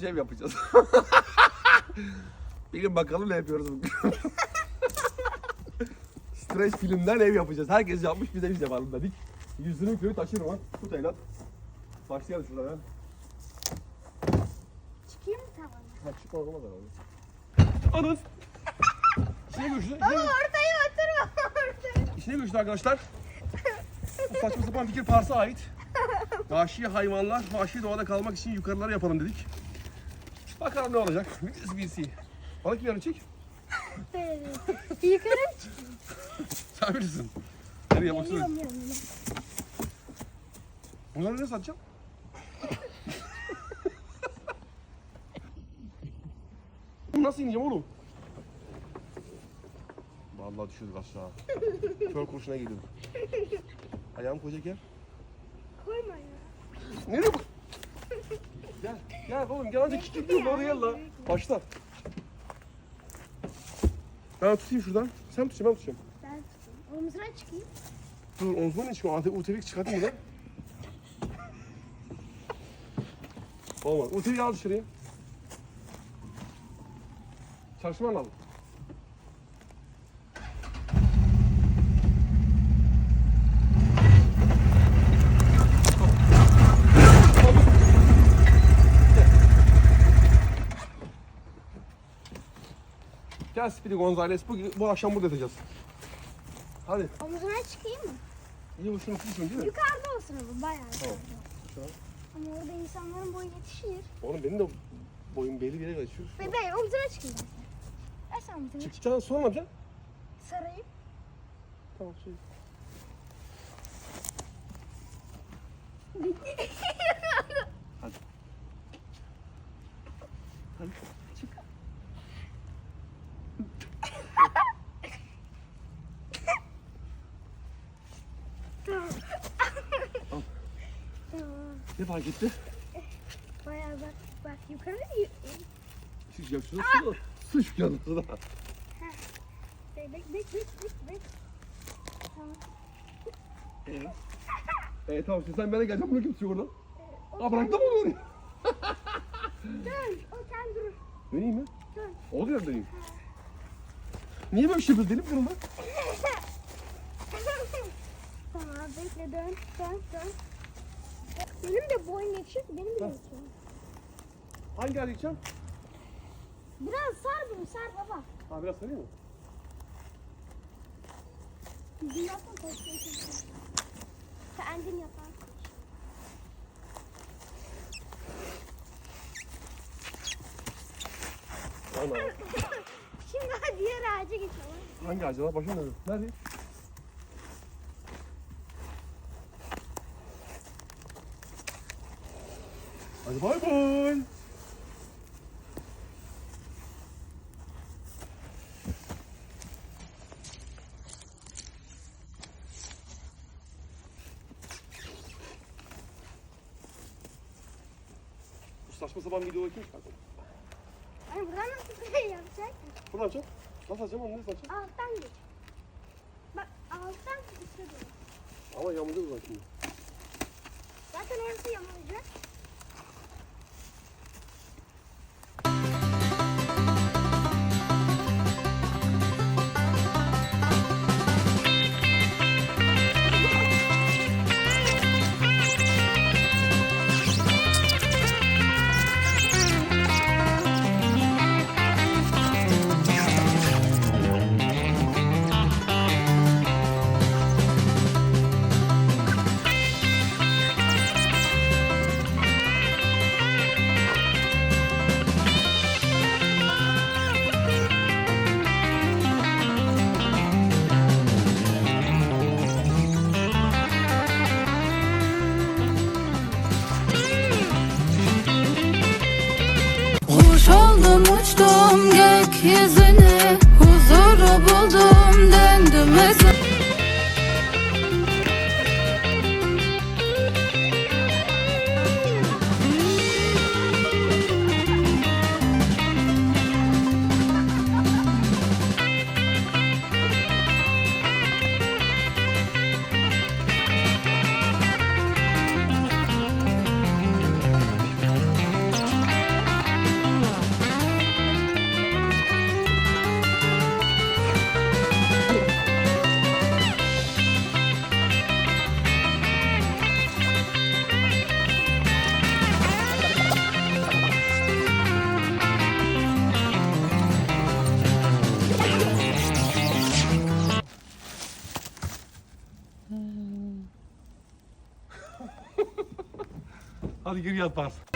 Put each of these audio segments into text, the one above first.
Ağaç ev yapacağız. Bir gün bakalım ne yapıyoruz bugün. Streç filmden ev yapacağız. Herkes yapmış bir de biz yapalım dedik. Yüzünün köyü taşırım ha. Tut evlat. Başlayalım şuradan. Çıkayım mı tavana? Ha çık olmaz herhalde. Anız. İşine görüştü. Ama ortaya oturma ortaya. İşine görüştü arkadaşlar. Bu saçma sapan fikir Pars'a ait. Vahşi hayvanlar, vahşi doğada kalmak için yukarılara yapalım dedik. Bakalım ne olacak. Biz bir see. Balık yarı çek. Yukarı mı? Sen bilirsin. Nereye baksana. Geliyorum yanına. Bunları ne satacağım? Nasıl ineceğim oğlum? Vallahi düşürdük aşağı. Kör kurşuna geliyorum. Ayağım kocakken. Koyma ya. Nereye bu? Gel, gel oğlum gel hadi doğru gel la. Başla. Ben tutayım şuradan. Sen tutacaksın ben tutacağım. Ben tutayım. Omzuna çıkayım. Dur omzuna ne çıkıyor? Antep UTV'yi çıkartayım lan? Olmaz. UTV'yi al dışarıya. Çalışman lazım. Gel Speedy Gonzales. Bu, bu akşam burada yatacağız. Hadi. Omzuna çıkayım mı? İyi hoşuna tutuyorsun değil mi? Yukarıda olsun ama bayağı. Tamam. Şu an. Ama orada insanların boyu yetişir. Oğlum benim de boyum belli bir yere kaçıyor. Bebeğim omzuna çıkayım ben. Ver sen omzuna çık. Çıkacaksın sonra ne yapacaksın? Sarayım. Tamam şey. Hadi. Hadi. Çık. Tamam. Al. Tamam. Ne fark etti? Bayağı bak bak yukarı Şu suda su. Su şu yanında suda. Bek bek bek bek bek. Tamam. Evet. Evet tamam şimdi sen bana geleceğim bunu kim tutuyor oradan? O Aa bıraktın mı onu oraya? Dön. O sen durur. Döneyim mi? Dön. Yerde döneyim. Niye böyle şey yapıyorsun? Deli mi kırıldı? tamam bekle dön dön dön. Benim de boyum yetişir benim de yetişir. Hangi hale gideceğim? Biraz sar bunu sar baba. Ha biraz sarayım mı? Bizim yapma korkuyorsun. Kendin. Ana. Şimdi diğer ağaca geçelim. Hangi ağaca lan? Başım nerede? Nerede? Hadi bay bay. Saçma sapan videoları kim çıkarttı? Ay buradan nasıl şey yapacak? Bunu yapacağım. Nasıl açacağım onu? Nasıl açacağım? Alttan geç. Bak alttan üstte dur. Ama yağmurda uzak şimdi. Zaten orası yamayacak. Here's Hadi geri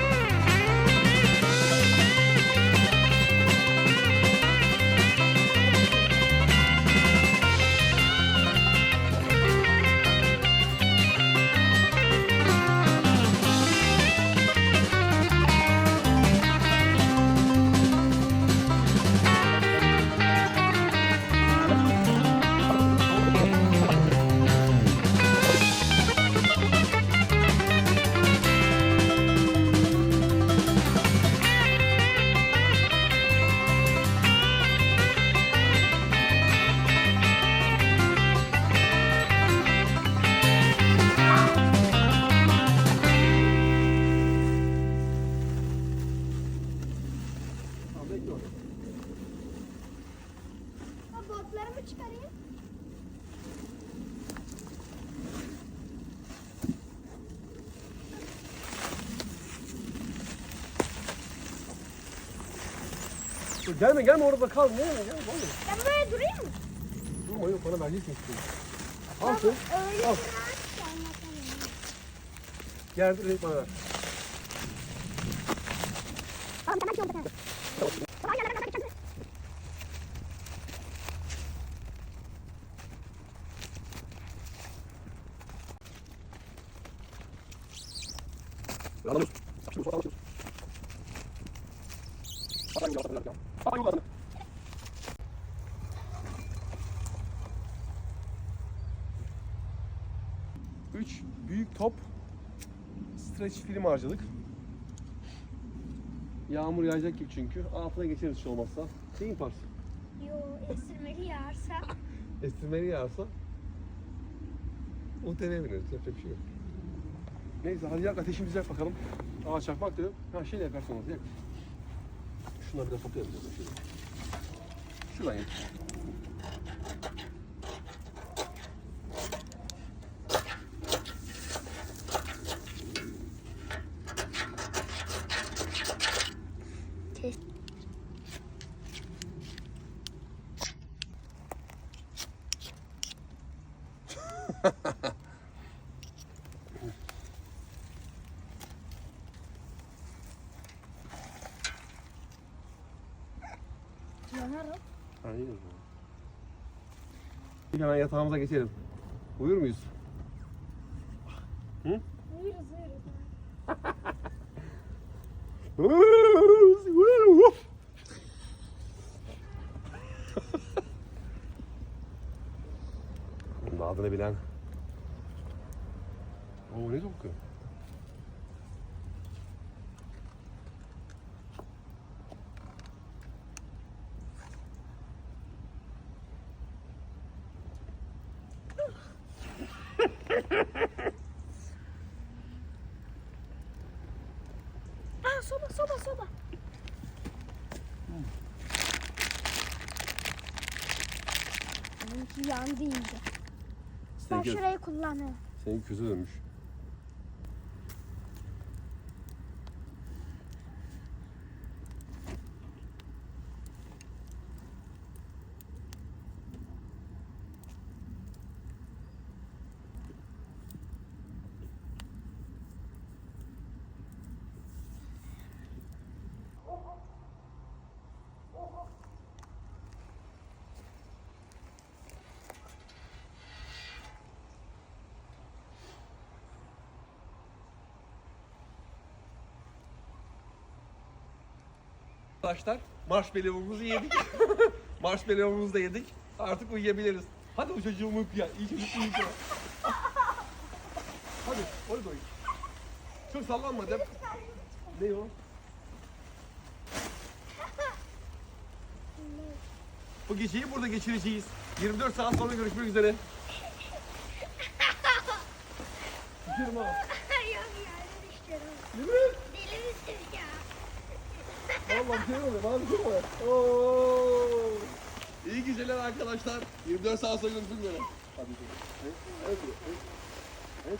Dur, Gelme gelme orada kal. Ne gelme gelme. Ben böyle durayım mı? Durma yok bana vereceksin şimdi. Al sen. Öyle Al. ki anlatamıyorum. Gel direkt bana ver. Tamam ben yolda Üç büyük top streç film harcadık. Yağmur yağacak gibi çünkü. Altına geçeriz hiç olmazsa. Şey mi Pars? Yo esirmeli yağarsa. Estirmeli yağarsa UTV'ye bineriz. Yapacak bir şey yok. Neyse hadi yak ateşimizi yak bakalım. Aa çakmak diyor. Ha şeyle yakarsın onu yak. Şuna biraz toplayabiliriz. Şuraya. Hemen yatağımıza geçelim. Uyur muyuz? Uyuruz uyuruz. Bunun da adını bilen. Oo ne çok Yandı iyice. Ben Seninki- şurayı kullanıyorum. Senin közü dönmüş. Arkadaşlar marshmallow'umuzu yedik. marshmallow'umuzu da yedik. Artık uyuyabiliriz. Hadi bu çocuğum uykuya. İyi çocuk uykuya. Hadi orada uyu. Çok sallanma de. Ne o? Bu geceyi burada geçireceğiz. 24 saat sonra görüşmek üzere. Yok yani düşüyorum. Değil mi? Vallahi bir şey oluyor. Bana bir şey oluyor. Oo. İyi geceler arkadaşlar. 24 saat sonra görüşmek üzere. Hadi. Evet, evet,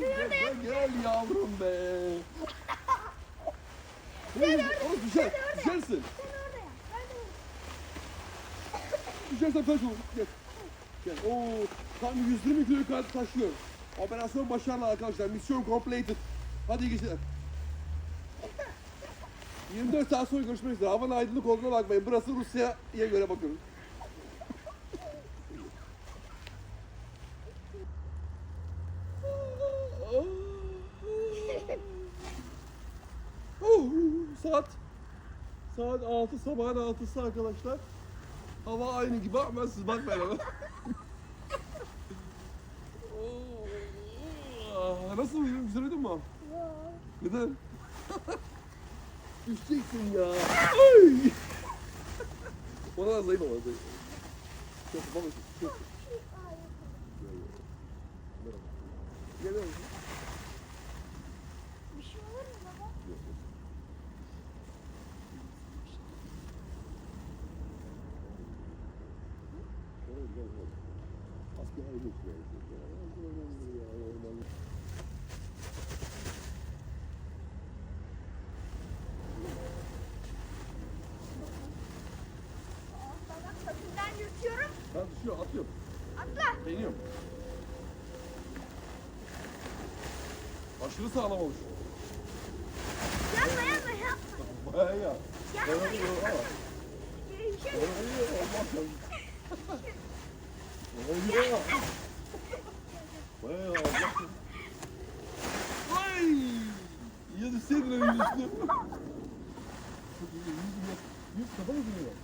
gel, gel, gel yavrum be. Sen orada. Düşer, düşersin. Sen orada ya. Ben de orada. Düşersen taş olur. Gel. Gel. Oo, tam 120 kilo yukarı taşıyor. Operasyon başarılı arkadaşlar. Mission completed. Hadi iyi geceler. 24 saat sonra görüşmek üzere. Havanın aydınlık olduğuna bakmayın. Burası Rusya'ya göre bakıyorum. Oh, saat saat 6 sabahın 6'sı arkadaşlar. Hava aynı gibi ama siz bakmayın ama. Oh, Nasıl uyudun? Güzel uyudun mu? Neden? Düşeceksin ya. Ay! Bana zayıf ama zayıf. Çok baba çok. Gel oğlum. Düşüyor, atıyorum. Atla. Deniyorum. Aşırı sağlam olmuş. Yanma yanma yapma. Bayağı ya. Yanma. ama. Şey, Bayağı ya. Bayağı iyi Allah sen. Ay! Ya önün üstüne. Çok iyi. Yüz kafa mı dönüyor?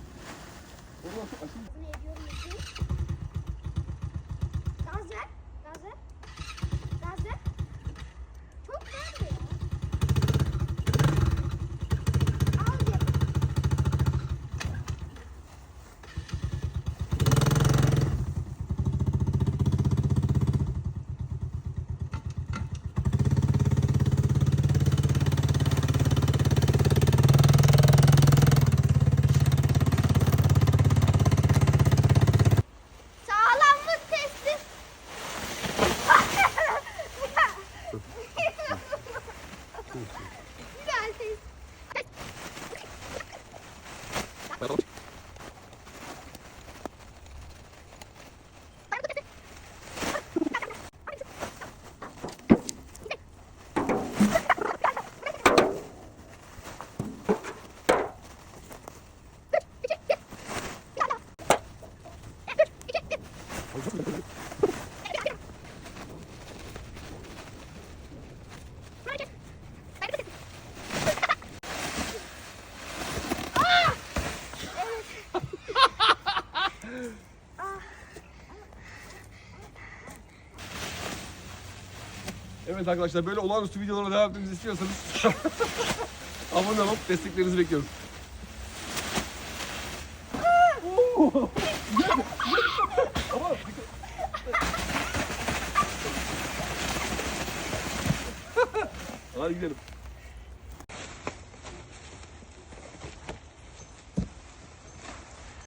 Oradan aşırı Evet arkadaşlar böyle olağanüstü videolara devam etmemizi istiyorsanız abone olup desteklerinizi bekliyorum. Hadi gidelim.